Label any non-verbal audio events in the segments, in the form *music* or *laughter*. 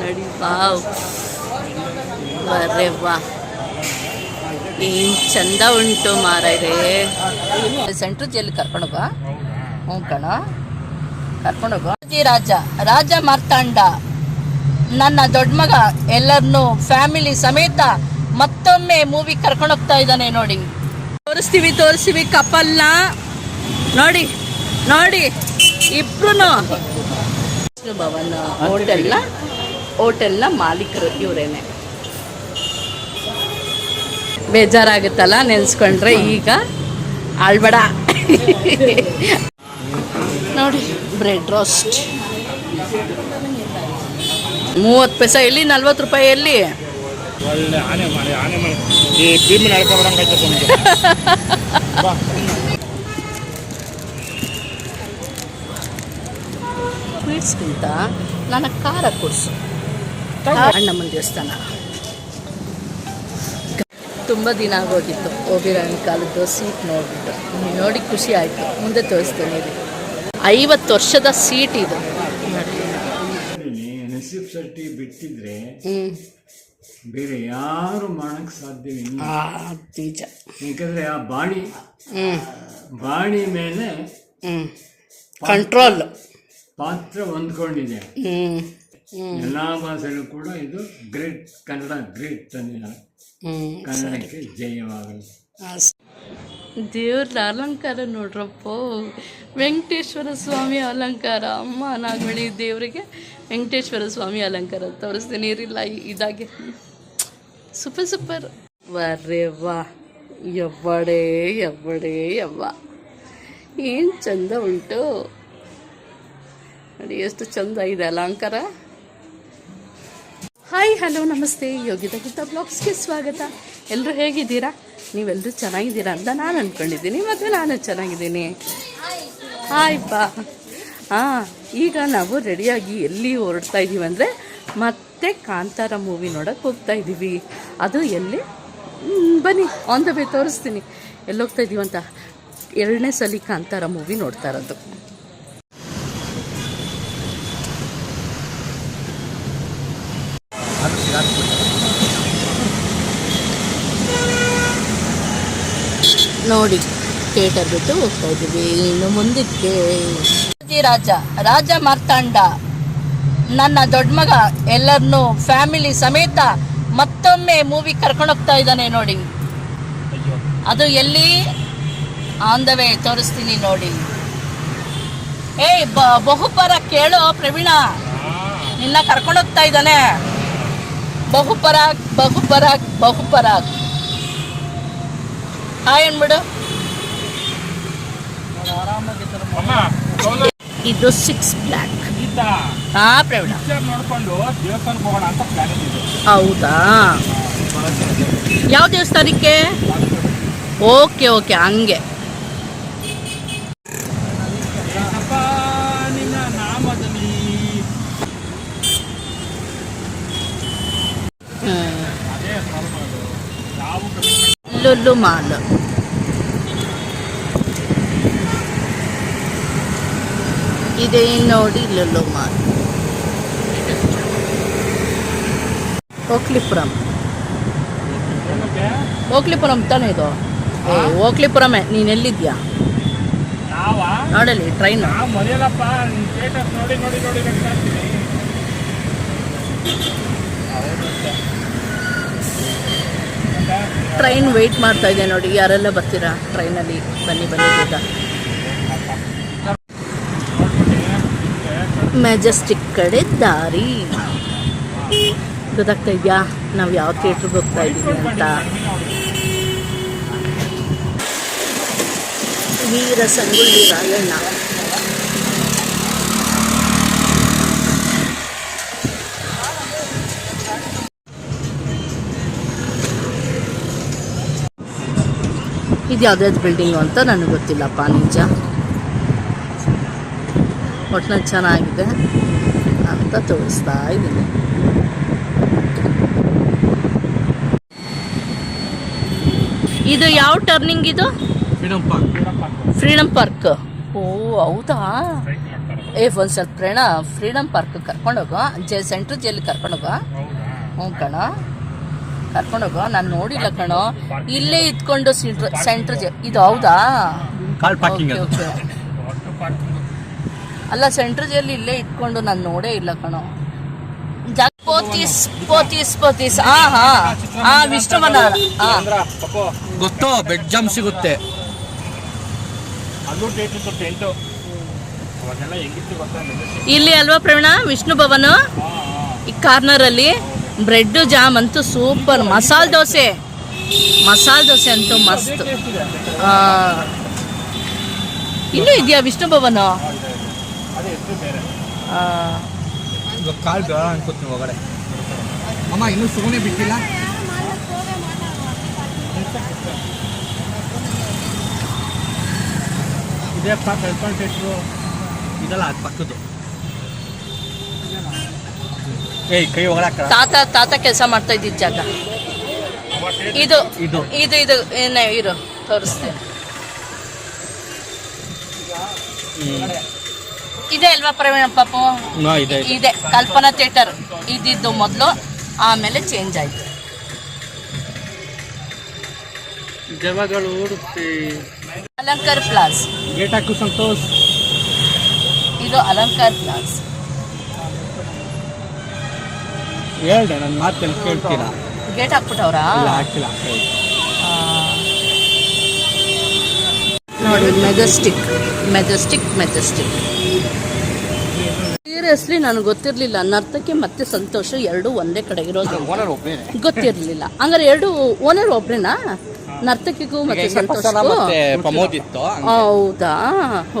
ನಡಿ, ವಾವ್. ಬರ್ರೆ ಏನು ಚಂದ ಉಂಟು ಮಾರೇ ಸೆಂಟ್ರ್ ಜೈಲಿಗೆ ಕರ್ಕೊಂಡೋಗ ಹ್ಞೂ ಕಣ. ಕರ್ಕೊಂಡೋಗ ರಾಜ ರಾಜ ಮಾರ್ತಾಂಡ. ನನ್ನ ದೊಡ್ಡ ಮಗ ಎಲ್ಲರನ್ನು ಫ್ಯಾಮಿಲಿ ಸಮೇತ ಮತ್ತೊಮ್ಮೆ ಮೂವಿ ಕರ್ಕೊಂಡೋಗ್ತಾ ಇದ್ದಾನೆ ನೋಡಿ. ತೋರಿಸ್ತೀವಿ ತೋರಿಸ್ತೀವಿ, ಕಪಲ್ನ. ನೋಡಿ ನೋಡಿ. ಇಬ್ರು ಭವನ ಹೋಟೆಲ್ನ ಹೋಟೆಲ್ನ ಮಾಲೀಕರು ಇವರೇನೆ. ಬೇಜಾರಾಗುತ್ತಲ್ಲ ನೆನೆಸ್ಕೊಂಡ್ರೆ ಈಗ ಆಳ್ಬಡ. ನೋಡಿ, ಬ್ರೆಡ್ ರೋಸ್ಟ್. ಮೂವತ್ತು ಪೈಸೆ ಎಲ್ಲಿ, ನಲ್ವತ್ತು ರೂಪಾಯಿ ಎಲ್ಲಿ? ಆನೆ ಮಾಡಿ ಆನೆ ಮಾಡಿ ಈ ಭೀಮಿ ನಡ್ಕೊ ಬರಂಗೈತೆ ನಮಗೆ ಸ್ವೀಟ್ಸ್ಗಿಂತ ನನಗೆ ಖಾರ ಕೊಡಿಸು. ಅಣ್ಣಮ್ಮನ ದೇವಸ್ಥಾನ. ತುಂಬ ದಿನ ಆಗೋಗಿತ್ತು. ಹೋಗಿರೋನ್ ಕಾಲದ್ದು ಸೀಟ್ ನೋಡಿಬಿಟ್ಟು. ನೋಡಿ ಖುಷಿ ಆಯಿತು. ಮುಂದೆ ತೋರಿಸ್ತೇನೆ ಇದು ಐವತ್ತು ವರ್ಷದ ಸೀಟ್ ಇದು. ಶೆಟ್ಟಿ ಬಿಟ್ಟಿದ್ರೆ ಹ್ಞೂ ಬೇರೆ ಯಾರು ಮಾಡಕ್ ಸಾಧ್ಯವಿಲ್ಲ ಯಾಕಂದ್ರೆ ಆ ಬಾಣಿ ಬಾಣಿ ಮೇಲೆ ಹ್ಞೂ ಕಂಟ್ರೋಲ್ ಪಾತ್ರ ಹೊಂದ್ಕೊಂಡಿದೆ. ಎಲ್ಲ ಭಾಷೆಗಳು ಕೂಡ ಇದು ಗ್ರೇಟ್ ಕನ್ನಡ ಗ್ರೇಟ್ ಹ್ಞೂ ಕನ್ನಡಕ್ಕೆ ಜಯವಾಗಲಿ. ದೇವ್ರ ಅಲಂಕಾರ ನೋಡ್ರಪ್ಪ. ವೆಂಕಟೇಶ್ವರ ಸ್ವಾಮಿ ಅಲಂಕಾರ. ಅಮ್ಮ ನಾಗಮಣಿ ದೇವರಿಗೆ ವೆಂಕಟೇಶ್ವರ ಸ್ವಾಮಿ ಅಲಂಕಾರ ತೋರಿಸ್ತೀನಿ. ಇರಿಲ್ಲ ಇದಾಗೆ. Super super. ವರ್ರೆ ವಾ ಎವ್ವಡೆ ಎವ್ವಡೆ ಯವ್ವ ಏನು ಚಂದ ಉಂಟು. ನೋಡಿ, ಎಷ್ಟು ಚಂದ ಇದೆ ಅಲಂಕಾರ ಹಾಯ್ ಹಲೋ ನಮಸ್ತೆ. ಯೋಗಿತ ಗೀತ ಬ್ಲಾಗ್ಸ್ಗೆ ಸ್ವಾಗತ. ಎಲ್ಲರೂ ಹೇಗಿದ್ದೀರಾ? ನೀವೆಲ್ಲರೂ ಚೆನ್ನಾಗಿದ್ದೀರಾ ಅಂತ ನಾನು ಅಂದ್ಕೊಂಡಿದ್ದೀನಿ ಮತ್ತು ನಾನು ಚೆನ್ನಾಗಿದ್ದೀನಿ. ಹಾಯ್ ಬಾ. ಹಾಂ, ಈಗ ನಾವು ರೆಡಿಯಾಗಿ ಎಲ್ಲಿ ಹೊರಡ್ತಾ ಇದ್ದೀವಿ ಅಂದರೆ ಮತ್ತೆ ಕಾಂತಾರ ಮೂವಿ ನೋಡೋಕ್ಕೆ ಹೋಗ್ತಾ ಇದ್ದೀವಿ ಅದು ಎಲ್ಲಿ? ಬನ್ನಿ ಆನ್ ದ ವೇ ತೋರಿಸ್ತೀನಿ. ಎಲ್ಲೋಗ್ತಾ ಇದ್ದೀವಂತ ಎರಡನೇ ಸಲ ಕಾಂತಾರ ಮೂವಿ ನೋಡ್ತಾ ಇರೋದು. ನೋಡಿ ಥಿಯೇಟರ್ ಬಿಟ್ಟು ಹೋಗ್ತಾ ಇದ್ದೀವಿ. ಇನ್ನು ಮುಂದಕ್ಕೆ ರಾಜ ರಾಜ ಮಾರ್ತಾಂಡ. ನನ್ನ ದೊಡ್ಡ ಮಗ ಎಲ್ಲರನ್ನೂ ಫ್ಯಾಮಿಲಿ ಸಮೇತ ಮತ್ತೊಮ್ಮೆ ಮೂವಿ ಕರ್ಕೊಂಡು ಹೋಗ್ತಾ ಇದ್ದಾನೆ ನೋಡಿ. ಅದು ಎಲ್ಲಿ? ಆನ್ ದ ವೇ ತೋರಿಸ್ತೀನಿ ನೋಡಿ. ಏಯ್ ಬ- ಬಹುಪರ ಕೇಳು ಪ್ರವೀಣ. ನಿನ್ನ ಕರ್ಕೊಂಡು ಹೋಗ್ತಾ ಇದ್ದಾನೆ. ಬಹುಪರ ಬಹುಪರ ಬಹುಪರಾಗ್ ಹಾಯ್ ಅನ್ಬಿಡು. ಇದು ಸಿಕ್ಸ್ ಬ್ಲ್ಯಾಕ್ ಹಾ ಪ್ರವೀಣ ನೋಡ್ಕೊಂಡು ದೇವಸ್ಥಾನಕ್ಕೆ ಹೋಗೋಣ ಅಂತ ಪ್ಲಾನ್ ಇದೆ ಹೌದಾ? ಯಾವ ದೇವಸ್ಥಾನಕ್ಕೆ? ಓಕೆ ಓಕೆ ಹಂಗೆ. ലുലു ಮಾಲ್ ಇದೇ ನೋಡಿ ലുಲು ಮಾಲ್ ಓಕ್ಲಿಪುರಂ ಓಕ್ಲಿಪುರಂ ತಾನೇ ಇದು? ಓಕ್ಲಿಪುರಮೇ ನೀನು ಎಲ್ಲಿದ್ಯಾ ನೋಡಲಿ ಟ್ರೈನ್ ನೋಡಿ ನೋಡಿ ನೋಡಿ. ಟ್ರೈನ್ ವೆಯ್ಟ್ ಮಾಡ್ತಾ ಇದೆ ನೋಡಿ. ಯಾರೆಲ್ಲ ಬರ್ತೀರಾ ಟ್ರೈನಲ್ಲಿ? ಬನ್ನಿ ಬನ್ನಿ ಬೇಗ ಮೆಜೆಸ್ಟಿಕ್ ಕಡೆ ದಾರಿ. ಗೊತ್ತಾಗ್ತಾ ಇದೆಯಾ? ನಾವು ಯಾವ ಥಿಯೇಟ್ರಿಗೆ ಹೋಗ್ತಾ ಇದ್ದೀವಿ ಅಂತ. ವೀರ ಸಂಗೊಳ್ಳಿ ರಾಯಣ್ಣ. ಇದು ಯಾವುದ್ಯಾವ್ದು ಬಿಲ್ಡಿಂಗು ಅಂತ ನನಗೆ ಗೊತ್ತಿಲ್ಲಪ್ಪ ನಿಜ. ಒಟ್ಟಿನಲ್ಲಿ ಚೆನ್ನಾಗಿದೆ ಅಂತ ತೋರಿಸ್ತಾ ಇದ್ದೀನಿ. ಇದು ಯಾವ ಟರ್ನಿಂಗ್ ಇದು? ಫ್ರೀಡಮ್ ಪಾರ್ಕ್ ಫ್ರೀಡಮ್ ಪಾರ್ಕ್ ಓ ಹೌದಾ? ಏ ಒಂದು ಸ್ವಲ್ಪ ಪ್ರೇಣ ಫ್ರೀಡಮ್ ಪಾರ್ಕ್ ಕರ್ಕೊಂಡೋಗ ಜೆ ಸೆಂಟ್ರ್ ಜೈಲಿಗೆ ಕರ್ಕೊಂಡೋಗ ಹ್ಞೂ ಕಣ. ಕರ್ಕೊಂಡೋಗು ನಾನು ನೋಡಿಲ್ಲ ಕಣೋ. ಇಲ್ಲೇ ಇದ್ಕೊಂಡು ಸೆಂಟ್ರ್ ಇದು ಹೌದಾ? ಓಕೆ ಅಲ್ಲ ಸೆಂಟ್ರ್ ಜೇಲಿ ಇಲ್ಲೇ ಇಟ್ಕೊಂಡು ನಾನು ನೋಡೇ ಇಲ್ಲ ಕಣೋ. ಪೋತೀಸ್ ಪೋತೀಸ್ ಪೋತೀಸ್. ಹಾ ಹಾ. ಹಾ ಹಾ ಅಂದ್ರ ಗೊತ್ತೋ ಬೆಡ್ ಜಾಮ್ ಸಿಗುತ್ತೆ. ಇಲ್ಲಿ ಅಲ್ವಾ ಪ್ರವೀಣ? ವಿಷ್ಣು ಭವನ್? ಈ ಕಾರ್ನರ್ ಅಲ್ಲಿ. ಬ್ರೆಡ್ ಜಾಮ್ ಅಂತೂ ಸೂಪರ್. ಮಸಾಲೆ ದೋಸೆ. ಮಸಾಲೆ ದೋಸೆ ಅಂತೂ ಮಸ್ತ್. ಇನ್ನೂ ಇದೆಯಾ ವಿಷ್ಣು ಭವನ? ಇದೆಯಪ್ಪ ಇದೆಲ್ಲ ಅದು ಪಕ್ಕದ್ದು. ಕೈ ತಾತ ತಾತ ಕೆಲಸ ಮಾಡ್ತಾ ಇದ್ದಿದ್ದ ಜಾಗ. ಇದು ಇದು. ಇದು ಇದು ಏನೇ ಇರು ತೋರಿಸ್ತೇನೆ. ಇದೆ ಅಲ್ವಾ ಪ್ರವೀಣ ಪಾಪು? ಇದೆ ಇದೆ. ಕಲ್ಪನಾ ಥಿಯೇಟರ್. ಇದ್ದಿದ್ದು ಮೊದಲು ಆಮೇಲೆ ಚೇಂಜ್ ಆಯ್ತು. ಜವಗಳು ಉಡುಪಿ ಅಲಂಕಾರ ಪ್ಲಾಸ್ ಗೇಟ್ ಹಾಕು ಸಂತೋಷ್. ಇದು ಅಲಂಕಾರ ಪ್ಲಾಸ್ ಹೇಳ್ದೆ ನನ್ನ ಮಾತನ್ನು ಕೇಳ್ತೀರಾ? ಗೇಟ್ ಹಾಕ್ಬಿಟ್ಟವ್ರಾ? ಇಲ್ಲ ಹಾಕಿಲ್ಲ ಆ. ನೋಡಿ ಮೆಜೆಸ್ಟಿಕ್ ಮೆಜೆಸ್ಟಿಕ್ ಮೆಜೆಸ್ಟಿಕ್. ಸೀರಿಯಸ್ಲಿ ನನಗೆ ಗೊತ್ತಿರಲಿಲ್ಲ ನರ್ತಕ್ಕೆ ಮತ್ತೆ ಸಂತೋಷ ಎರಡು ಒಂದೇ ಕಡೆ ಇರೋದು. ಗೊತ್ತಿರಲಿಲ್ಲ. ಹಂಗಾರೆ ಎರಡು ಓನರ್ ಒಬ್ರೇನಾ? ನರ್ತಕಿಗೂ ಮತ್ತೆ ಸಂತೋಷಕ್ಕೂ ಪ್ರಮೋದ್ ಇತ್ತು ಹೌದಾ?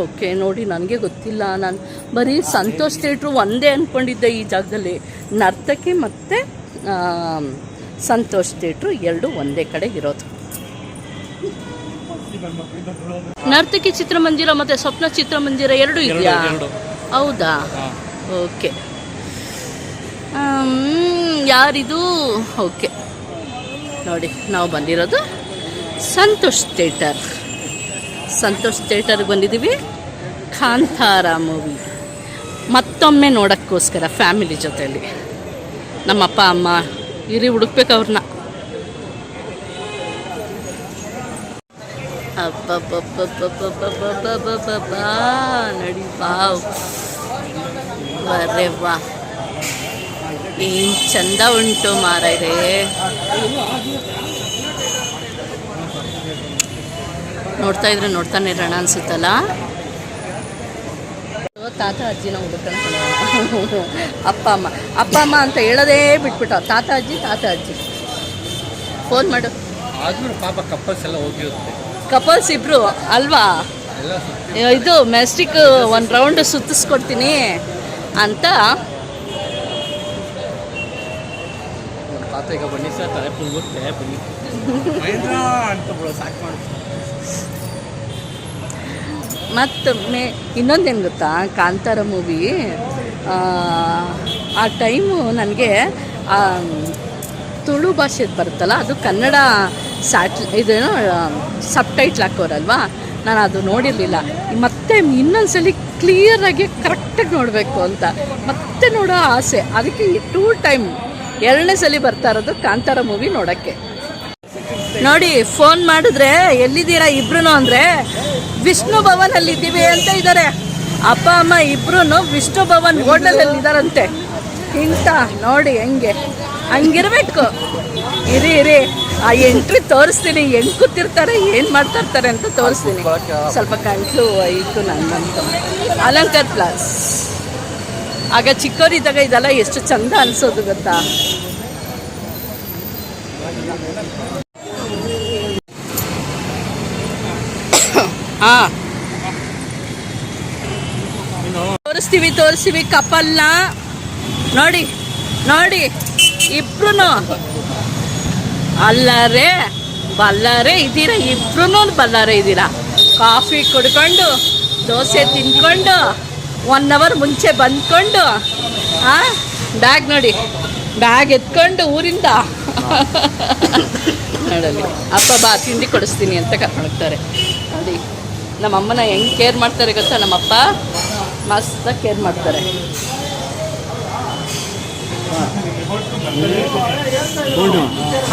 ಓಕೆ ನೋಡಿ ನನಗೆ ಗೊತ್ತಿಲ್ಲ. ನಾನು ಬರೀ ಸಂತೋಷ್ ಥಿಯೇಟ್ರು ಒಂದೇ ಅಂದ್ಕೊಂಡಿದ್ದೆ ಈ ಜಾಗದಲ್ಲಿ. ನರ್ತಕಿ ಮತ್ತೆ ಸಂತೋಷ್ ಥಿಯೇಟ್ರು ಎರಡು ಒಂದೇ ಕಡೆ ಇರೋದು. ನರ್ತಕಿ ಚಿತ್ರಮಂದಿರ ಮತ್ತೆ ಸ್ವಪ್ನ ಚಿತ್ರಮಂದಿರ ಎರಡು ಇದೆಯಾ. ಹೌದಾ? ಓಕೆ. ಯಾರಿದು? ಓಕೆ. ನೋಡಿ ನಾವು ಬಂದಿರೋದು ಸಂತೋಷ್ ಥೇಟರ್ ಸಂತೋಷ್ ಥೇಟರ್ಗೆ ಬಂದಿದ್ದೀವಿ. ಕಾಂತಾರ ಮೂವಿ. ಮತ್ತೊಮ್ಮೆ ನೋಡೋಕ್ಕೋಸ್ಕರ ಫ್ಯಾಮಿಲಿ ಜೊತೆಯಲ್ಲಿ. ನಮ್ಮ ಅಪ್ಪ ಅಮ್ಮ, ಇರಿ ಹುಡುಕ್ಬೇಕು ಅವ್ರನ್ನ. ನಡಿ ಬಾವ್ ಬರ್ರೆ ವಾ ಏನು ಚಂದ ಉಂಟು ಮಾರೇ ನೋಡ್ತಾ ಇದ್ರೆ ನೋಡ್ತಾನೆ ಇರೋಣ ಅನ್ಸುತ್ತಲ್ಲ? ತಾತ ಅಜ್ಜಿನ ಹುಡುಕೊಂಡು ಅಪ್ಪ ಅಮ್ಮ. ಅಪ್ಪ ಅಮ್ಮ ಅಂತ ಹೇಳೋದೇ ಬಿಟ್ಬಿಟ್ಟ ತಾತ ಅಜ್ಜಿ ತಾತ ಅಜ್ಜಿ. ಫೋನ್ ಮಾಡು. ಆದ್ರೂ ಪಾಪ ಕಪಲ್ಸ್ ಎಲ್ಲ ಹೋಗಿರುತ್ತೆ. ಕಪಲ್ಸ್ ಇಬ್ರು ಅಲ್ವಾ? ಇದು ಮೆಸ್ಟಿಕ್ ಒಂದು ರೌಂಡ್ ಸುತ್ತಿಸ್ಕೊಡ್ತೀನಿ ಅಂತ. ತಾತ ಈಗ ಬನ್ನಿ ಸರ್ ತಲೆ ಬನ್ನಿ. *laughs* ಅಂತ ಸಾಕು ಮಾಡಿ ಮತ್ತು ಮೇ ಇನ್ನೊಂದೇನು ಗೊತ್ತಾ? ಕಾಂತಾರ ಮೂವಿ ಆ ಟೈಮು ನನಗೆ ತುಳು ಭಾಷೆದು ಬರುತ್ತಲ್ಲ, ಅದು ಕನ್ನಡ ಸ್ಯಾಟ್ ಇದೇನು ಸಬ್ ಟೈಟ್ಲ್ ಹಾಕೋರಲ್ವಾ? ನಾನು ಅದು ನೋಡಿರಲಿಲ್ಲ. ಮತ್ತೆ ಇನ್ನೊಂದ್ಸಲಿ ಕ್ಲಿಯರಾಗಿ ಕರೆಕ್ಟಾಗಿ ನೋಡಬೇಕು ಅಂತ. ಮತ್ತೆ ನೋಡೋ ಆಸೆ. ಅದಕ್ಕೆ ಟೂ ಟೈಮ್ ಎರಡನೇ ಸಲ ಬರ್ತಾ ಇರೋದು ಕಾಂತಾರ ಮೂವಿ ನೋಡೋಕ್ಕೆ. ನೋಡಿ ಫೋನ್ ಮಾಡಿದ್ರೆ ಎಲ್ಲಿದ್ದೀರಾ ಇಬ್ರು ಅಂದ್ರೆ, ವಿಷ್ಣು ಭವನ್ ಅಲ್ಲಿ ಇದ್ದೀವಿ ಅಂತ ಇದ್ದಾರೆ ಅಪ್ಪ, ಅಮ್ಮ ಇಬ್ರು ವಿಷ್ಣು ಭವನ್ ಹೋಟೆಲಲ್ಲಿ ಇದಾರಂತೆ ಇಂತ ನೋಡಿ ಹೆಂಗೆ. ಹಂಗಿರ್ಬೇಕು. ಇರಿ ಇರಿ. ಆ ಎಂಟ್ರಿ ತೋರಿಸ್ತೀನಿ. ಹೆಂಗ್ ಕೂತಿರ್ತಾರೆ, ಏನ್ ಮಾಡ್ತಾ ಇರ್ತಾರೆ ಅಂತ ತೋರಿಸ್ತೀನಿ. ಸ್ವಲ್ಪ ಕಂಟ್ಲು ಆಯಿತು ನನ್ನಂತ. ಅಲಂಕಾರ್ ಪ್ಲಾಸ್. ಆಗ ಚಿಕ್ಕವರಿದ್ದಾಗ ಇದೆಲ್ಲ ಎಷ್ಟು ಚಂದ ಅನ್ಸೋದು ಗೊತ್ತಾ? ಹಾ. ತೋರಿಸ್ತೀವಿ ತೋರಿಸ್ತೀವಿ ಕಪಲ್ನ. ನೋಡಿ ನೋಡಿ ಇಬ್ರು ಅಲ್ಲರೇ, ಬಲ್ಲಾರೆ ಇದ್ದೀರಾ? ಇಬ್ರು ಬಲ್ಲಾರೆ ಇದ್ದೀರಾ? ಕಾಫಿ ಕುಡ್ಕೊಂಡು, ದೋಸೆ ತಿನ್ಕೊಂಡು ಒನ್ ಅವರ್ ಮುಂಚೆ ಬಂದ್ಕೊಂಡು, ಆ ಬ್ಯಾಗ್ ನೋಡಿ ಬ್ಯಾಗ್ ಎತ್ಕೊಂಡು ಊರಿಂದ. ನೋಡಲಿ ಅಪ್ಪ ಬಾ, ತಿಂಡಿ ಕೊಡಿಸ್ತೀನಿ ಅಂತ ಕರ್ಕೊಂಡು ನಮ್ಮ ಅಮ್ಮನ ಹೆಂಗೆ ಕೇರ್ ಮಾಡ್ತಾರೆ ಗೊತ್ತಾ? ನಮ್ಮಪ್ಪ ಮಸ್ತಾಗಿ ಕೇರ್ ಮಾಡ್ತಾರೆ.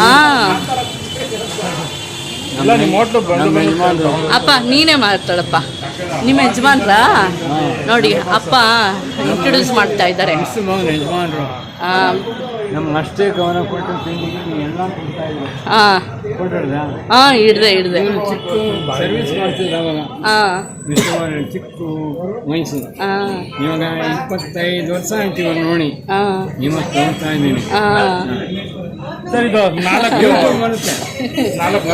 ಹಾಂ. ಅಪ್ಪ ನೀನೇ ಮಾಡ್ತಾಳಪ್ಪ. ನಿಮ್ಮ ಯಜಮಾನ್ರ? ನೋಡಿ ಅಪ್ಪ ಇಂಟ್ರೊಡ್ಯೂಸ್ ಮಾಡ್ತಾ ಇದ್ದಾರೆ. ಯಜಮಾನ್ರು. ಹಾಂ ನಮ್ಗೆ ಅಷ್ಟೇ ಗಮನ ಕೊಟ್ಟು ಎಲ್ಲ ಹಾಂ ಹಾಂ ಹಿಡ್ದೆ ಹಿಡ್ದೆ ಚಿಕ್ಕ ಸರ್ವಿಸ್ ಹಾಂ ಚಿಕ್ಕ ವಯಸ್ಸು ಇವಾಗ ಇಪ್ಪತ್ತೈದು ವರ್ಷ ಆಯ್ತು ಇವಾಗ ನೋಡಿ. ಇವತ್ತು ನೋಡ್ತಾ ಇದ್ದೀನಿ. ಸರ್ ಇದು ನಾಲ್ಕು *laughs* ಬರುತ್ತೆ. ನಾಲ್ಕು.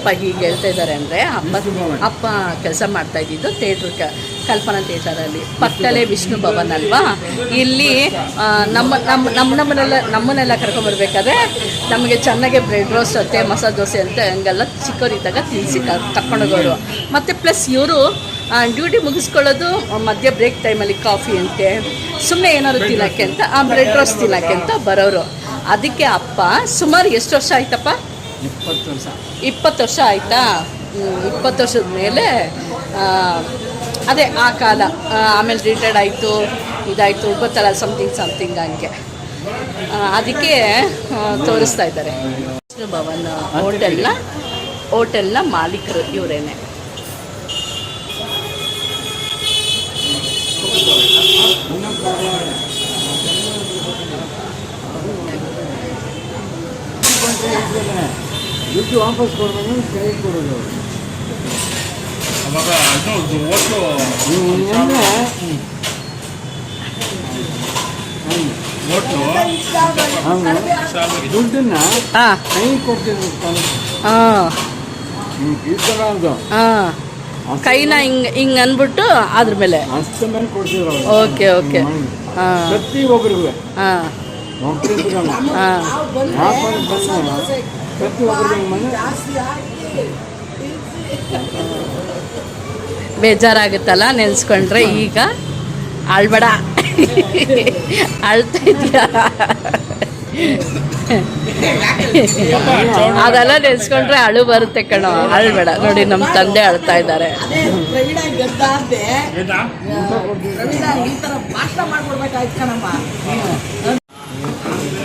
ಅಪ್ಪ ಹೀಗೆ ಹೇಳ್ತಾ ಇದ್ದಾರೆ ಅಂದರೆ ಅಪ್ಪ ಅಪ್ಪ ಕೆಲಸ ಮಾಡ್ತಾ ಇದ್ದಿದ್ದು ಥಿಯೇಟ್ರ್ ಕಲ್ಪನಾ ಥಿಯೇಟರಲ್ಲಿ ಪಕ್ಕದಲ್ಲೇ ವಿಷ್ಣು ಭವನ್ ಅಲ್ವಾ? ಇಲ್ಲಿ ನಮ್ಮ ನಮ್ಮ ನಮ್ಮ ನಮ್ಮನ್ನೆಲ್ಲ ನಮ್ಮನ್ನೆಲ್ಲ ಕರ್ಕೊಂಬರ್ಬೇಕಾದ್ರೆ ನಮಗೆ ಚೆನ್ನಾಗೆ ಬ್ರೆಡ್ ರೋಸ್ಟ್ ಅಂತೆ ಮಸಾಲೆ ದೋಸೆ ಅಂತ, ಹಂಗೆಲ್ಲ ಚಿಕ್ಕವರಿದ್ದಾಗ ತಿನ್ನಿಸಿ ಕರ್ಕೊಂಡೋಗೋರು. ಮತ್ತು ಪ್ಲಸ್ ಇವರು ಡ್ಯೂಟಿ ಮುಗಿಸ್ಕೊಳ್ಳೋದು ಮಧ್ಯ ಬ್ರೇಕ್ ಟೈಮಲ್ಲಿ ಕಾಫಿ ಅಂತೆ ಸುಮ್ಮನೆ ಏನಾದ್ರು ತಿನ್ನೋಕ್ಕೆ ಅಂತ, ಆ ಬ್ರೆಡ್ ರೋಸ್ಟ್ ತಿನ್ನೋಕ್ಕೆ ಅಂತ ಬರೋರು. ಅದಕ್ಕೆ ಅಪ್ಪ ಸುಮಾರು ಎಷ್ಟು ವರ್ಷ ಆಯ್ತಪ್ಪ? ಇಪ್ಪತ್ತು ವರ್ಷ. ಇಪ್ಪತ್ತು ವರ್ಷ ಆಯಿತಾ? ಇಪ್ಪತ್ತು ವರ್ಷದ ಮೇಲೆ ಅದೇ ಆ ಕಾಲ ಆಮೇಲೆ ರಿಟೈರ್ಡ್ ಆಯಿತು ಇದಾಯಿತು ಗೊತ್ತಲ್ಲ ಸಮಥಿಂಗ್ ಸಮಥಿಂಗ್ ಹಂಗೆ. ಅದಕ್ಕೆ ತೋರಿಸ್ತಾ ಇದ್ದಾರೆ. ವಿಷ್ಣು ಭವನ್ ಹೋಟೆಲ್ನ ಹೋಟೆಲ್ನ ಮಾಲೀಕರು ಇವರೇನೆ. ದುಡ್ಡು ವಾಪಸ್ ಕೊಡ್ಬೇಕು ಕೈ ಕೊಡೋದು ಅವಾಗ ಅದು ಹೋಟ್ಲು ನೀವು ಅಂದರೆ ಹೋಟ್ಲು ಹಂಗೆ ದುಡ್ಡನ್ನ ಹಾಂ. ಕೈ ಕೊಡ್ತಿದ್ರು ಹಾಂ. ನೀವು ಈ ಥರ ಅದು ಹಾಂ. ಕೈನ ಹಿಂಗೆ ಹಿಂಗೆ ಅಂದ್ಬಿಟ್ಟು ಅದ್ರ ಮೇಲೆ. ಅಷ್ಟು ಮೇಲೆ ಕೊಡ್ತಿದ್ರು ಅವ್ರು. ಓಕೆ ಓಕೆ ಹಾಂ. ಪ್ರತಿ ಒಬ್ಬರಿಗೂ ಹಾಂ. *laughs* ಬೇಜಾರಾಗುತ್ತಲ್ಲ ನೆನೆಸ್ಕೊಂಡ್ರೆ ಈಗ ಅಳ್ಬೇಡ ಅಳ್ತಾ ಇದೆಯಾ ಅದೆಲ್ಲ ನೆನ್ಸ್ಕೊಂಡ್ರೆ ಅಳು ಬರುತ್ತೆ ಕಣೋ ಅಳ್ಬೇಡ ನೋಡಿ ನಮ್ಮ ತಂದೆ ಅಳ್ತಾ ಇದ್ದಾರೆ. ಏನ?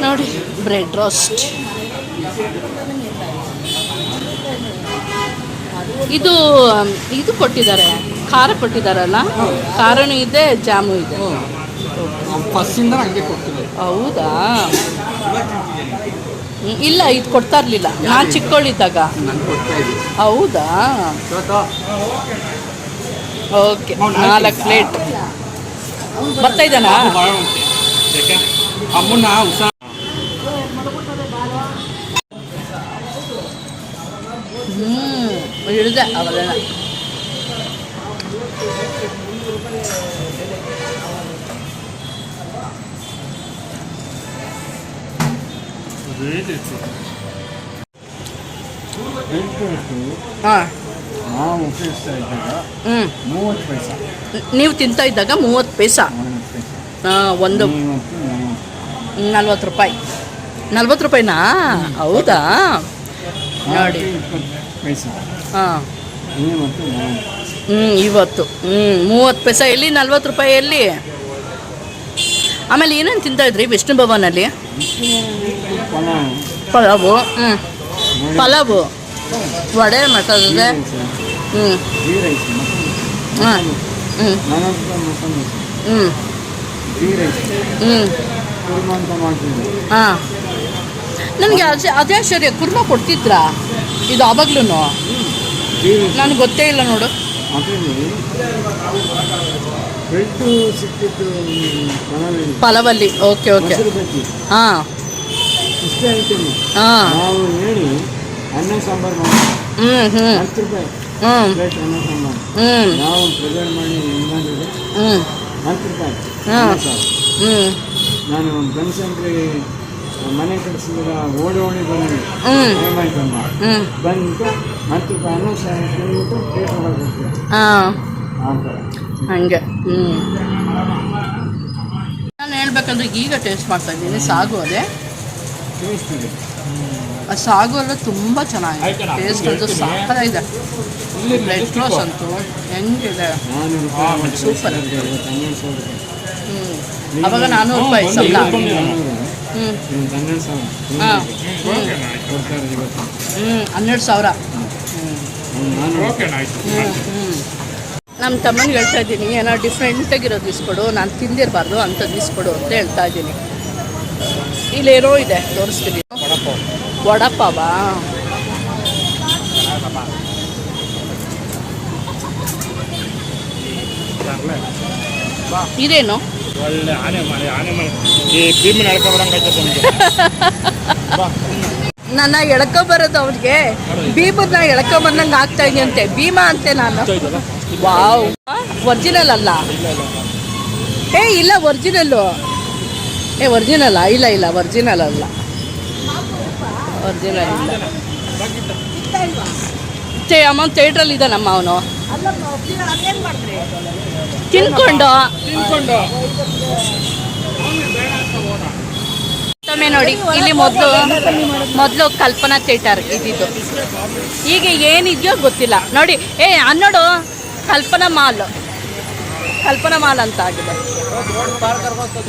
ನೋಡಿ ಬ್ರೆಡ್ ರೋಸ್ಟ್ ಇದು ಇದು ಕೊಟ್ಟಿದ್ದಾರೆ. ಖಾರ ಕೊಟ್ಟಿದ್ದಾರಲ್ಲ? ಖಾರನೂ ಇದೆ ಜಾಮು ಇದೆ. ಫಸ್ಟಿಂದ ಹಂಗೆ ಕೊಡ್ತಿದ್ರು ಹೌದಾ? ಇಲ್ಲ ಇದು ಕೊಡ್ತಾ ಇರಲಿಲ್ಲ. ನಾನು ಚಿಕ್ಕವಳಿದ್ದಾಗ ಹೌದಾ? ಓಕೆ ನಾಲ್ಕು ಪ್ಲೇಟ್. ಬರ್ತಾ ಇದ್ದಾನಾ? ಅಮ್ಮನ ಹುಷಾರ್ ಹ್ಞೂ ಹಿಡ್ದೆ ಅವೆಲ್ಲ ಹಾಂ. ನಾವು ಉಪಯೋಗಿಸ್ತಾ ಇದ್ದಾಗ ಹ್ಞೂ ಮೂವತ್ತು ಪೈಸೆ. ನೀವು ತಿಂತಾ ಇದ್ದಾಗ ಮೂವತ್ತು ಪೈಸಾ. ಒಂದು. ನಲವತ್ತು ರೂಪಾಯಿ. ನಲ್ವತ್ತು ರೂಪಾಯಿನಾ? ಹೌದಾ? ನೋಡಿ. ಪೈಸೆ. ಹಾಂ. ಹ್ಞೂ ಇವತ್ತು. ಹ್ಞೂ ಮೂವತ್ತು ಪೈಸ ಎಲ್ಲಿ, ನಲ್ವತ್ತು ರೂಪಾಯಿ ಎಲ್ಲಿ? ಆಮೇಲೆ ಏನೇನು ತಿಂತಾ ಇದ್ರಿ ವಿಷ್ಣು ಭವನಲ್ಲಿ? ಪಲಾವ್. ಹ್ಞೂ ಪಲಾವು. ವಡೆ, ಮಸಾಲೆ ಹ್ಞೂ ಹಾಂ. ಹ್ಞೂ. ಹ್ಞೂ ಹ್ಞೂ ಹಾಂ. ನನಗೆ ಅದೇ ಅದೇ ಆಶ್ಚರ್ಯ ಕುರ್ಮ ಕೊಡ್ತಿದ್ರಾ? ಇದು ಆವಾಗ್ಲೂ ನನಗೆ ಗೊತ್ತೇ ಇಲ್ಲ ನೋಡು. ಬ್ರೆಡ್ಡು ಸಿಕ್ಕಿದ್ದು ಪಲಾವ್ ಪಲಾವಲ್ಲಿ, ಓಕೆ ಓಕೆ. ಹಾಂ. ಇಷ್ಟೇ ಐಟಮ್ ಹಾಂ. ನಾವು ಹೇಳಿ ಅನ್ನ ಸಾಂಬಾರು ಮಾಡಿ ಹ್ಞೂ ಹ್ಞೂ ಹತ್ತು ರೂಪಾಯಿ ಹ್ಞೂ ಪ್ಲೇಟ್ ಅನ್ನ ಸಾಂಬಾರು ಹ್ಞೂ ನಾವು ಮಾಡಿ ಹ್ಞೂ ಹತ್ತು ರೂಪಾಯಿ ಹಾ. ಅನ್ನ ಸಾರು. ಹ್ಞೂ ನಾನು ಬನಶಂಕರಿ ಮನೆ ಓಡಿ ಓಡಿ ಬಂದ್ವಿ. ಬಂದು ರೂಪಾಯಿ ಅನ್ನ ಸಾರು ತಿಂದ್ಬಿಟ್ಟು ಆ ಥರ. ಹಂಗೆ. ಹ್ಞೂ ನಾನು ಹೇಳ್ಬೇಕಂದ್ರೆ ಈಗ ಟೇಸ್ಟ್ ಮಾಡ್ತಾ ಇದ್ದೀನಿ ಸಾಗು ಅದೇ. ಟೇಸ್ಟ್ ಇದೆ. ಆ ಸಾಗು ಎಲ್ಲ ತುಂಬ ಚೆನ್ನಾಗಿದೆ. ಟೇಸ್ಟ್ ಅಂತೂ ಸಾಕಾರ ಇದೆ. ಇಲ್ಲಿ ಬ್ರೆಡ್ ಕ್ಲೋಸ್ ಅಂತೂ ಹೆಂಗಿದೆ. ಸೂಪರ್. ಹ್ಞೂ ಅವಾಗ ನಾನ್ನೂರು ರೂಪಾಯಿ ಸಂಬಳ ಹನ್ನೆರಡು ಸಾವಿರ ನಮ್ಮ ತಮ್ಮನಿಗೆ ಹೇಳ್ತಾ ಇದ್ದೀನಿ, ಏನೋ ಡಿಫ್ರೆಂಟಾಗಿರೋದು ಇಸ್ಕೊಡು ನಾನು ತಿಂದಿರಬಾರ್ದು ಅಂಥದ್ದು ಇಸ್ಕೊಡು ಅಂತ ಹೇಳ್ತಾ ಇದ್ದೀನಿ. ಇಲ್ಲೇನೋ ಇದೆ, ತೋರಿಸ್ತೀನಿ. ವಡಪ್ಪವಾ ಇದೇನು? ಒಳ್ಳೆ ಆನೆ ಬರೋದು ಆನೆ ಮಾಡಿ ಈ ಭೀಮನ ಎಳ್ಕೊ ಬಂದಂಗೆ ನಮಗೆ. *laughs* ನನ್ನ ಅವ್ರಿಗೆ ಭೀಮನ್ನ ಆಗ್ತಾ ಇದೆಯಂತೆ. ಭೀಮಾ ಅಂತೆ ನಾನು. ವಾವ್. ಒರಿಜಿನಲ್ ಅಲ್ಲ. ಏ ಇಲ್ಲ ಒರಿಜಿನಲ್ಲು. ಏ ಒರಿಜಿನಲ್ಲ? ಇಲ್ಲ ಇಲ್ಲ ಒರಿಜಿನಲ್ ಅಲ್ಲ. ಒರಿಜಿನಲ್ ಇಲ್ಲ. ಅಮ್ಮ ಥಿಯೇಟ್ರಲ್ಲಿ ಇದ್ದಾನಮ್ಮ ಅವನು. ತಿನ್ಕೊಂಡು. ಮತ್ತೊಮ್ಮೆ ನೋಡಿ ಇಲ್ಲಿ ಮೊದಲು ಮೊದಲು ಕಲ್ಪನಾ ಥಿಯೇಟರ್ ಇದ್ದಿದ್ದು. ಈಗ ಏನಿದೆಯೋ ಗೊತ್ತಿಲ್ಲ. ನೋಡಿ ಏ ಅನ್ನೋಡು ಕಲ್ಪನಾ ಮಾಲ್. ಕಲ್ಪನಾ ಮಾಲ್ ಅಂತ ಆಗಿದೆ.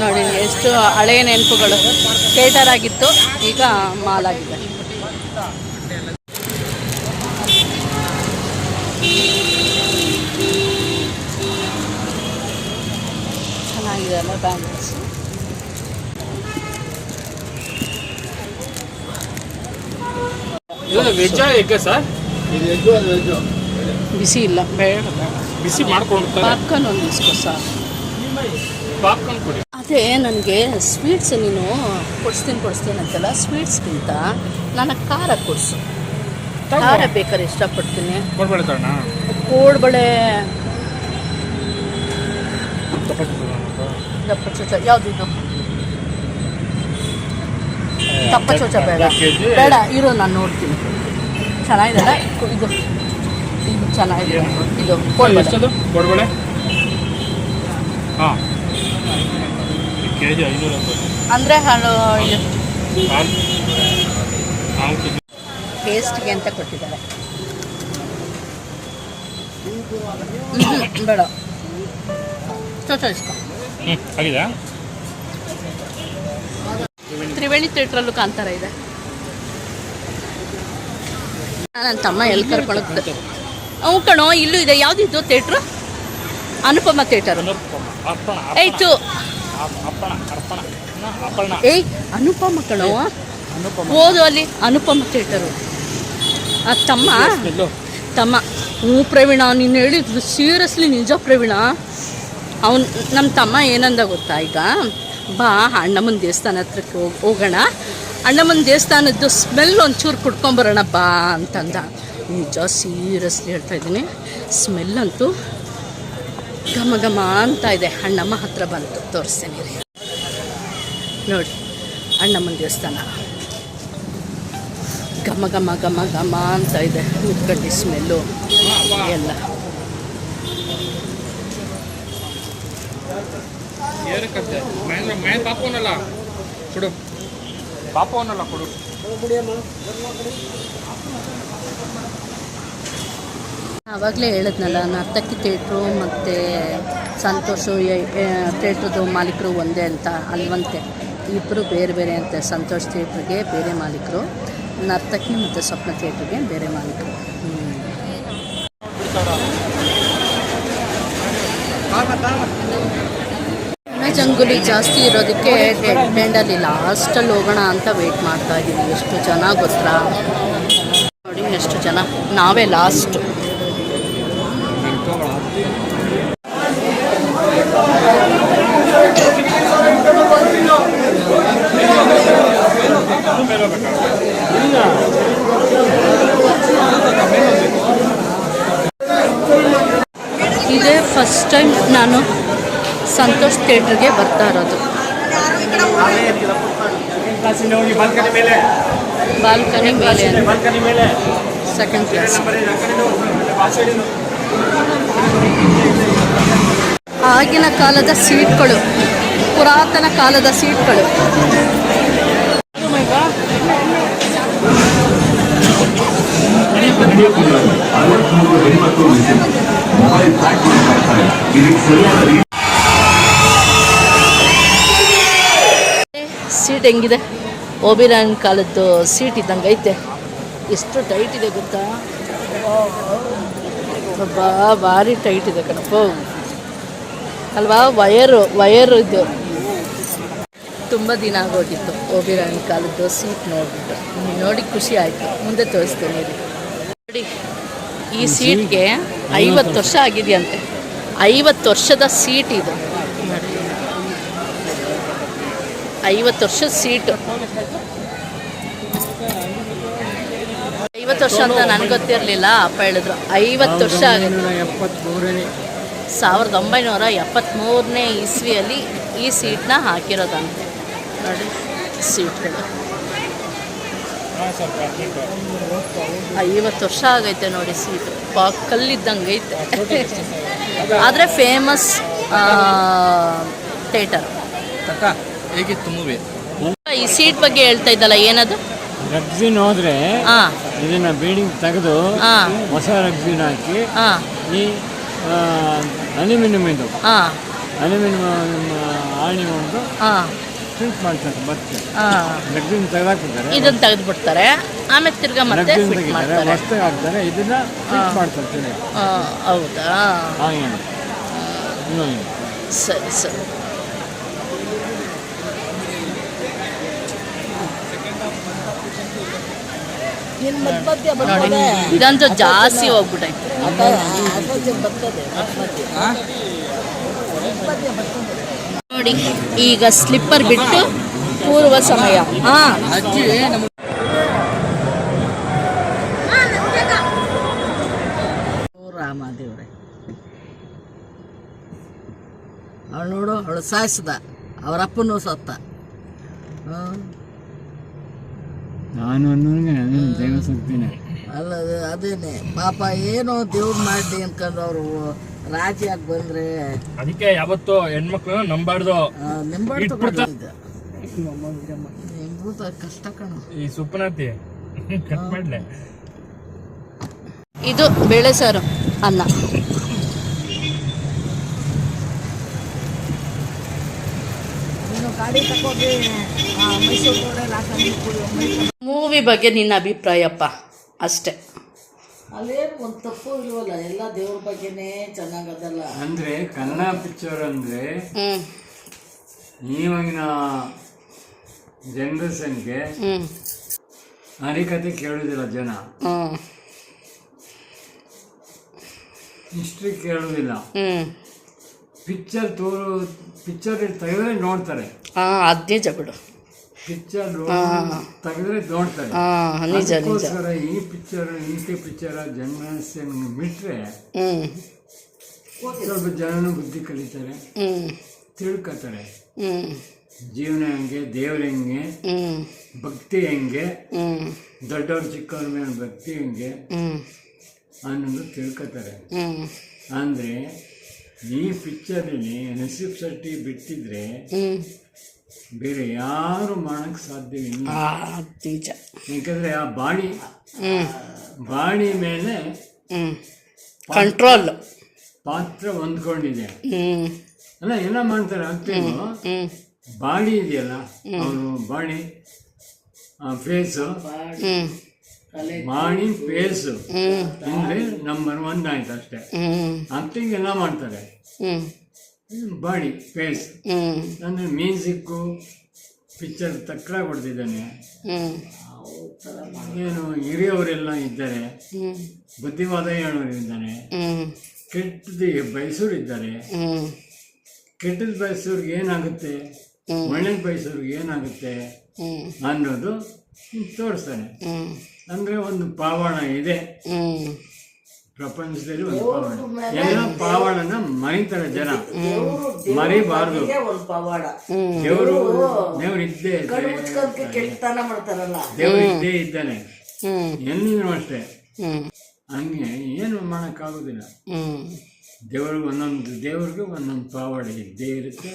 ನೋಡಿ ಎಷ್ಟು ಹಳೆಯ ನೆನಪುಗಳು. ಥಿಯೇಟರ್ ಆಗಿತ್ತು ಈಗ ಮಾಲ್ ಆಗಿದೆ. ಬ್ಯಾಂಗಲ್ಸ್ ಇದು ಬಿಸಿ ಇಲ್ಲ ಬೇಡ ಬಿಸಿ ಮಾಡ್ಕೊಂಡು ಪಾಪ್ಕಾರ್ನ್ ಒಂದು ಇಸ್ಕೊ ಸಾಕು ಪಾಪ್ಕಾರ್ನ್ ಕೊಡಿ. ಅದೇ ನನಗೆ ಸ್ವೀಟ್ಸ್ ನೀನು ಕೊಡಿಸ್ತೀನಿ ಕೊಡಿಸ್ತೀನಿ ಅಂತಲ್ಲ ಸ್ವೀಟ್ಸ್ಗಿಂತ ನನಗೆ ಖಾರ ಕೊಡಿಸು. ಖಾರ ಬೇಕಾದ್ರೆ ಇಷ್ಟಪಡ್ತೀನಿ. ಕೋಡ್ಬಳೆ ದಪ್ಪ ಚೋಚ ಯಾವುದಿದು ದಪ್ಪ ಚೋಚ ಬೇಡ ಬೇಡ ಇರೋ ನಾನು ನೋಡ್ತೀನಿ ಚೆನ್ನಾಗಿದೆಲ್ಲ ಇದು ಇದು ಚೆನ್ನಾಗಿದೆ ಇದು ಕೋಡ್ಬಳೆ ಹಾಂ ಅಂದರೆ ಹಾಲು ಇದು ಟೇಸ್ಟ್ಗೆ ಅಂತ ಕೊಟ್ಟಿದ್ದಾರೆ. ಬೇಡ ಚೋಚ ಇಸ್ಕೊ ಹ್ಞೂ ಆಗಿದೆ ತ್ರಿವೇಣಿ ಥಿಯೇಟ್ರಲ್ಲೂ ಕಾಂತಾರ ಇದೆ. ನನ್ನ ತಮ್ಮ ಎಲ್ಲಿ ಕರ್ಕೊಳ್ಳುತ್ತೆ ಅವು ಕಣೋ ಇಲ್ಲೂ ಇದೆ. ಯಾವುದಿದ್ದು ಥಿಯೇಟ್ರು? ಅನುಪಮ ಥಿಯೇಟರ್. ಅರ್ಪಣ ಏಯ್ ಅನುಪಮ ಕಣೋ. ಅನುಪಮ. ಓದು ಅಲ್ಲಿ ಅನುಪಮ ಥಿಯೇಟರು. ಆ ತಮ್ಮ ತಮ್ಮ. ಹ್ಞೂ ಪ್ರವೀಣ ನೀನು ಹೇಳಿದ್ದು ಸೀರಿಯಸ್ಲಿ ನಿಜ ಪ್ರವೀಣ. ಅವನು ನಮ್ಮ ತಮ್ಮ ಏನಂದ ಗೊತ್ತಾ ಈಗ? ಬಾ, ಅಣ್ಣಮ್ಮನ ದೇವಸ್ಥಾನ ಹತ್ರಕ್ಕೆ ಹೋಗಿ, ಹೋಗೋಣ. ಅಣ್ಣಮ್ಮನ ದೇವಸ್ಥಾನದ್ದು ಸ್ಮೆಲ್ ಒಂಚೂರು ಕುಡ್ಕೊಂಬರೋಣ ಬಾ ಅಂತಂದ. ನಿಜ ಸೀರಿಯಸ್ಲಿ ಹೇಳ್ತಾ ಇದ್ದೀನಿ. ಸ್ಮೆಲ್ ಅಂತೂ ಘಮ ಘಮ ಅಂತ ಇದೆ. ಅಣ್ಣಮ್ಮ ಹತ್ರ ಬಂತು. ತೋರಿಸ್ತೀನಿ ರೀ. ನೋಡಿ, ಅಣ್ಣಮ್ಮನ ದೇವಸ್ಥಾನ. ಘಮ ಘಮ ಘಮ ಘಮ ಅಂತ ಇದೆ. ಉದ್ಕಡ್ಡಿ ಸ್ಮೆಲ್ಲು ಎಲ್ಲ. ಮಹೇಂದ್ರ ಮಹೇಂದ್ರ ಪಾಪವನಲ್ಲ? ಕೊಡು. ಪಾಪವನಲ್ಲ ಕೊಡು. ಆವಾಗಲೇ ಹೇಳಿದ್ನಲ್ಲ ನರ್ತಕಿ ಥಿಯೇಟ್ರು ಮತ್ತು ಸಂತೋಷು ಥಿಯೇಟ್ರದ್ದು ಮಾಲೀಕರು ಒಂದೇ ಅಂತ ಅಲ್ವಂತೆ. ಇಬ್ಬರು ಬೇರೆ ಬೇರೆ ಅಂತೆ ಸಂತೋಷ್ ಥಿಯೇಟ್ರಿಗೆ ಬೇರೆ ಮಾಲೀಕರು. ನರ್ತಕಿ ಮತ್ತು ಸ್ವಪ್ನ ಥಿಯೇಟ್ರಿಗೆ ಬೇರೆ ಮಾಲೀಕರು. ಹ್ಮ್. ಜಂಗುಲಿ ಜಾಸ್ತಿ ಇರೋದಕ್ಕೆ ಡೆಡ್ ಲಾಸ್ಟಲ್ಲಿ ಹೋಗೋಣ ಅಂತ ವೆಯ್ಟ್ ಮಾಡ್ತಾ ಇದ್ದೀವಿ. ಎಷ್ಟು ಜನ ಗೊತ್ತಾ? ನೋಡಿ ಎಷ್ಟು ಜನ. ನಾವೇ ಲಾಸ್ಟ್ ಇದೇ ಫಸ್ಟ್ ಟೈಮ್ ನಾನು ಸಂತೋಷ್ ಥಿಯೇಟರ್ಗೆ ಬರ್ತಾ ಇರೋದು ಬಾಲ್ಕನಿ ಮೇಲೆ ಸೆಕೆಂಡ್ ಕ್ಲಾಸ್ ಆಗಿನ ಕಾಲದ ಸೀಟ್ಗಳು ಪುರಾತನ ಕಾಲದ ಸೀಟ್ಗಳು ಮೊಬೈಲ್ ಸೀಟ್ ಹೆಂಗಿದೆ? ಓಬಿರಾನ್ ಕಾಲದ್ದು ಸೀಟ್ ಇದ್ದಂಗೆ ಐತೆ. ಎಷ್ಟು ಟೈಟ್ ಇದೆ ಗೊತ್ತಾ? ಬಾ ಭಾರಿ ಟೈಟ್ ಇದೆ ಕಣಪ್ಪ. ಅಲ್ವಾ? ವಯರು ವಯರು ಇದು. ತುಂಬ ದಿನ ಆಗೋಗಿತ್ತು ಓಬಿರಾಯನ್ ಕಾಲದ್ದು ಸೀಟ್ ನೋಡಿಬಿಟ್ಟು. ನೋಡಿ ಖುಷಿ ಆಯಿತು. ಮುಂದೆ ತೋರಿಸ್ತೀನಿ. ನೋಡಿ ಈ ಸೀಟ್ಗೆ ಐವತ್ತು ವರ್ಷ ಆಗಿದೆಯಂತೆ. ಐವತ್ತು ವರ್ಷದ ಸೀಟ್ ಇದು ನೋಡಿ ಐವತ್ತು ವರ್ಷದ ಸೀಟು. ಐವತ್ತು ವರ್ಷ ಅಂತ ನನಗೆ ಗೊತ್ತಿರಲಿಲ್ಲ, ಅಪ್ಪ ಹೇಳಿದ್ರು. ಐವತ್ತು ವರ್ಷ ಎಪ್ಪತ್ಮೂರನೇ ಸಾವಿರದ ಒಂಬೈನೂರ ಎಪ್ಪತ್ತ್ಮೂರನೇ ಇಸ್ವಿಯಲ್ಲಿ ಈ ಸೀಟ್ನ ಹಾಕಿರೋದಂತೆ. ನೋಡಿ ಸೀಟ್ಗಳು. ಐವತ್ತು ವರ್ಷ ಆಗೈತೆ ನೋಡಿ ಸೀಟು. ಕಲ್ಲಿದ್ದಂಗೆ ಐತೆ. ಆದರೆ ಫೇಮಸ್ ಥೇಟರ್ ಹೇಗಿತ್ತು ಮೂವಿ ಈ ಸೀಟ್ ಬಗ್ಗೆ ಹೇಳ್ತಾ ಇದ್ದಲ್ಲ ಏನದು? ರಗ್ಸಿನ್ ಹೋದ್ರೆ ಹಾಂ ಇದನ್ನ ಬಿಲ್ಡಿಂಗ್ ತೆಗೆದು ಹಾಂ ಹೊಸ ರಗ್ಸಿನ್ ಹಾಕಿ ಹಾಂ ಈ ಅಲ್ಯೂಮಿನಿಯಂ ಇದು ಹಾಂ ಅಲ್ಯೂಮಿನಿಯಂ ಆಣಿ ಒಂದು ಹಾಂ ಪ್ರಿಂಟ್ ಮಾಡ್ತಾರೆ ಮತ್ತೆ. ಹಾಂ ರಗ್ಸಿನ್ ತೆಗೆದಾಕ್ಬಿಡ್ತಾರೆ. ಇದನ್ನ ತೆಗೆದುಬಿಡ್ತಾರೆ. ಆಮೇಲೆ ತಿರ್ಗಾ ಮತ್ತೆ ರಗ್ಸಿನ್ ಫಿಟ್ ತೆಗಿತಾರೆ ಮಾಡ್ತಾರೆ. ಹೊಸ್ದಾಗಿ ಹಾಕ್ತಾರೆ ಇದನ್ನ ಪ್ರಿಂಟ್ ಮಾಡ್ತಾರೆ ತಿರ್ಗಾ. ಆ, ಹೌದಾ? ಹಾಗೆ ಇನ್ನೊಂದು. ಸರಿ ಸರಿ. ಇದಂತೂ ಜಾಸ್ತಿ ಹೋಗ್ಬಿಟ್ಟೈತೆ ನೋಡಿ ಈಗ ಸ್ಲಿಪ್ಪರ್ ಬಿಟ್ಟು ಪೂರ್ವ ಸಮಯ. ಹಾ. ಅಜ್ಜಿ ನಮ್ಮ ರಾಮ ದೇವ್ರೆ ಅವಳು ನೋಡು ಅವಳು ಸಾಯಿಸ್ದ. ಅವರಪ್ಪನೂ ಅಪ್ಪನೂ ಸತ್ತ. ಹ್ಮ್. ನಾನು ಅನ್ನೋಂಗೆ ನಾನು ದೈವ ಅಲ್ಲ ಅದು ಅದೇನೆ. ಪಾಪ ಏನೋ ದೇವ್ರು ಮಾಡಿ ಅನ್ಕೊಂಡು ಅವರು ರಾಜಿಯಾಗಿ ಬಂದ್ರೆ ಅದಕ್ಕೆ ಯಾವತ್ತು ಹೆಣ್ಮಕ್ಳು ನಂಬಾರ್ದು. ನಿಂಬೂತ ಕಷ್ಟ ಕಣ. ಈ ಸುಪ್ಪನತಿ ಕಟ್ ಮಾಡ್ಲೆ. ಇದು ಬೇಳೆ ಸಾರು ಅನ್ನ. ಗಾಡಿ ತಗೊಂಡು ಮೈಸೂರು ರೋಡಲ್ಲಿ ಹಾಕೊಂಡು ಮೂವಿ ಬಗ್ಗೆ ನಿನ್ನ ಅಭಿಪ್ರಾಯಪ್ಪ? ಅಷ್ಟೇ. ಅಲ್ಲೇನು ಒಂದು ತಪ್ಪು ಇಲ್ವಲ್ಲ? ಎಲ್ಲ ದೇವ್ರ ಬಗ್ಗೆನೇ ಚೆನ್ನಾಗದಲ್ಲ ಅಂದ್ರೆ ಕನ್ನಡ ಪಿಕ್ಚರ್ ಅಂದ್ರೆ ಇವಾಗಿನ ಜನರೇಷನ್ಗೆ ಅನೇಕತೆ ಹರಿಕತೆ ಕೇಳುವುದಿಲ್ಲ ಜನ. ಹಿಸ್ಟ್ರಿ ಕೇಳುವುದಿಲ್ಲ ಹ್ಞೂ ಪಿಕ್ಚರ್ ತೋರು ಪಿಕ್ಚರ್ ತೆಗೆದ್ರೆ ನೋಡ್ತಾರೆ. ಹಾಂ ಅದೇ ಜಗಳು ತೆಗೆದ್ರೆ ನೋಡ್ತಾರೆ. ನಿಜ ನಿಜ. ಅದಕ್ಕೋಸ್ಕರ ಈ ಪಿಕ್ಚರ್ ಇಂಕೆ ಪಿಕ್ಚರ್ ಜನರೇಷನ್ ಬಿಟ್ಟರೆ ಹ್ಞೂ ಸ್ವಲ್ಪ ಜನನು ಬುದ್ಧಿ ಕಲಿತಾರೆ ಹ್ಞೂ ತಿಳ್ಕೊತಾರೆ. ಹ್ಞೂ ಜೀವನ ಹೆಂಗೆ ದೇವ್ರ ಹೆಂಗೆ ಹ್ಞೂ ಭಕ್ತಿ ಹೆಂಗೆ ಹ್ಞೂ ದೊಡ್ಡವ್ರ ಚಿಕ್ಕವ್ರ ಮೇಲೆ ಭಕ್ತಿ ಹೆಂಗೆ ಹ್ಞೂ ಅನ್ನೋದು ತಿಳ್ಕೊತಾರೆ. ಹ್ಞೂ ಅಂದರೆ ಈ ಪಿಕ್ಚರಲ್ಲಿ ನಸೀಬ್ ಶೆಟ್ಟಿ ಬಿಟ್ಟಿದ್ರೆ ಬೇರೆ ಯಾರು ಮಾಡಕ್ ಸಾಧ್ಯವಿಲ್ಲ ನಿಜ. ಯಾಕಂದರೆ ಆ ಬಾಡಿ ಹ್ಞೂ ಬಾಡಿ ಮೇಲೆ ಕಂಟ್ರೋಲ್ ಪಾತ್ರ ಹೊಂದ್ಕೊಂಡಿದೆ. ಅಲ್ಲ ಎಲ್ಲ ಮಾಡ್ತಾರೆ ಹ್ಞೂ ಬಾಡಿ ಇದೆಯಲ್ಲ ಅವನು ಬಾಡಿ ಫೇಸು ಹ್ಞೂ ಪೇಸ್ ಅಂದ್ರೆ ನಮ್ಮ ಆಯ್ತು ಅಷ್ಟೇ. ಎಲ್ಲ ಮಾಡ್ತಾರೆ. ಬಾಡಿ ಪೇಸ್ ಅಂದರೆ ಮ್ಯೂಸಿಕ್ಕು ಪಿಕ್ಚರ್ ತಕ್ಕಡ ಕೊಡ್ತಿದ್ದಾನೆ ಹ್ಞೂ ಏನು ಹಿರಿಯವರೆಲ್ಲ ಇದ್ದಾರೆ. ಬುದ್ಧಿವಾದ ಹೇಳೋರು ಇದ್ದಾನೆ. ಕೆಟ್ಟದ ಬಯಸೋರು ಇದ್ದಾರೆ. ಕೆಟ್ಟದ ಬಯಸೋರ್ಗೆ ಏನಾಗುತ್ತೆ? ಒಳ್ಳೇದು ಬಯಸೋರ್ಗೆ ಏನಾಗುತ್ತೆ ಅನ್ನೋದು ತೋರಿಸ್ತಾನೆ. ಅಂದ್ರೆ ಒಂದು ಪಾವಣ ಇದೆ. ಪ್ರಪಂಚದಲ್ಲಿ ಒಂದು ಪಾವಣ ಎಲ್ಲ ಪಾವಣನ ಮರಿತಾರೆ ಜನ. ಮರಿಬಾರ್ದು. ಒಂದು ಪವಾಡ ದೇವರು ದೇವ್ರು ಇದ್ದೇ ದೇವ್ರ ಇದ್ದೇ ಇದ್ದಾನೆ. ಎಲ್ಲಿ ಎಲ್ಲಿನೂ ಅಷ್ಟೇ. ಹಂಗೆ ಏನು ಮಾಡೋಕ್ಕಾಗೋದಿಲ್ಲ. ದೇವ್ರಿಗೆ ಒಂದೊಂದು ದೇವ್ರಿಗೆ ಒಂದೊಂದು ಪಾವಡೆ ಇದ್ದೇ ಇರುತ್ತೆ.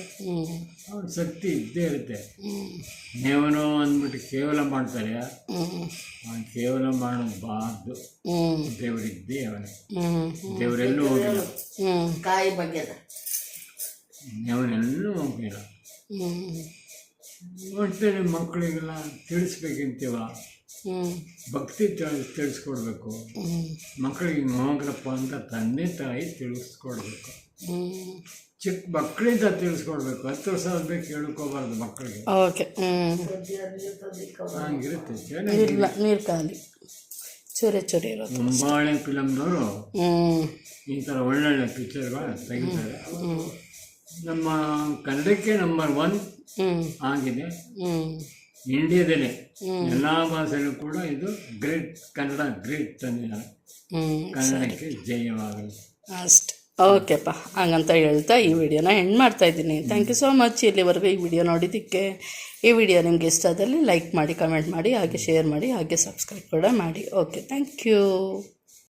ಅವ್ರ ಶಕ್ತಿ ಇದ್ದೇ ಇರುತ್ತೆ. ನೇವನೋ ಅಂದ್ಬಿಟ್ಟು ಕೇವಲ ಮಾಡ್ತಾರೆ. ಅವ್ನು ಕೇವಲ ಮಾಡಬಾರ್ದು. ದೇವರಿದ್ದೇ ಅವನೇ. ದೇವರೆಲ್ಲೂ ಹೋಗಿಲ್ಲ. ಕಾಯಿ ಬಗ್ಗೆ ಅವನೆಲ್ಲೂ ಹೋಗಿಲ್ಲ. ಒಟ್ಟಲ್ಲಿ ಮಕ್ಕಳಿಗೆಲ್ಲ ತಿಳಿಸ್ಬೇಕಂತೀವ? ಭಕ್ತಿ ತಿಳಿ ತಿಳಿಸ್ಕೊಡ್ಬೇಕು. ಮಕ್ಕಳಿಗೆ ಹಿಂಗೆ ಹೋಗ್ರಪ್ಪ ಅಂತ ತಂದೆ ತಾಯಿ ತಿಳಿಸ್ಕೊಡ್ಬೇಕು. ಚಿಕ್ಕ ಮಕ್ಕಳಿಂದ ತಿಳಿಸ್ಕೊಡ್ಬೇಕು. ಹತ್ತು ವರ್ಷ ಆದ್ಮೇಲೆ ಕೇಳ್ಕೋಬಾರ್ದು ಮಕ್ಕಳಿಗೆ ಓಕೆ ಹಂಗಿರುತ್ತೆ ಇಲ್ಲ. ನೀರು ಖಾಲಿ. ಚೂರೆ ಚೂರೆ ಇರೋದು. ಮುಂಬಾಳೆ ಫಿಲಮ್ದವರು ಈ ಥರ ಒಳ್ಳೊಳ್ಳೆ ಪಿಕ್ಚರ್ಗಳು ತೆಗಿತಾರೆ. ನಮ್ಮ ಕನ್ನಡಕ್ಕೆ ನಂಬರ್ ಒನ್ ಆಗಿದೆ. ಇಂಡಿಯಾದಲ್ಲೇ ಎಲ್ಲ ಭಾಷೆಯಲ್ಲೂ ಕೂಡ ಇದು ಗ್ರೇಟ್ ಕನ್ನಡ ಗ್ರೇಟ್ ತಮಿಳ ಕನ್ನಡಕ್ಕೆ ಜಯವಾಗಲಿ. ಅಷ್ಟೆ. ಓಕೆಪ್ಪ ಹಂಗಂತ ಹೇಳ್ತಾ ಈ ವಿಡಿಯೋನ ಎಂಡ್ ಮಾಡ್ತಾ ಇದ್ದೀನಿ. ಥ್ಯಾಂಕ್ ಯು ಸೋ ಮಚ್ ಇಲ್ಲಿವರೆಗೂ ಈ ವಿಡಿಯೋ ನೋಡಿದ್ದಕ್ಕೆ ಈ ವಿಡಿಯೋ ನಿಮ್ಗೆ ಇಷ್ಟ ಆದಲ್ಲಿ ಲೈಕ್ ಮಾಡಿ ಕಮೆಂಟ್ ಮಾಡಿ ಹಾಗೆ ಶೇರ್ ಮಾಡಿ ಹಾಗೆ ಸಬ್ಸ್ಕ್ರೈಬ್ ಕೂಡ ಮಾಡಿ. Okay thank you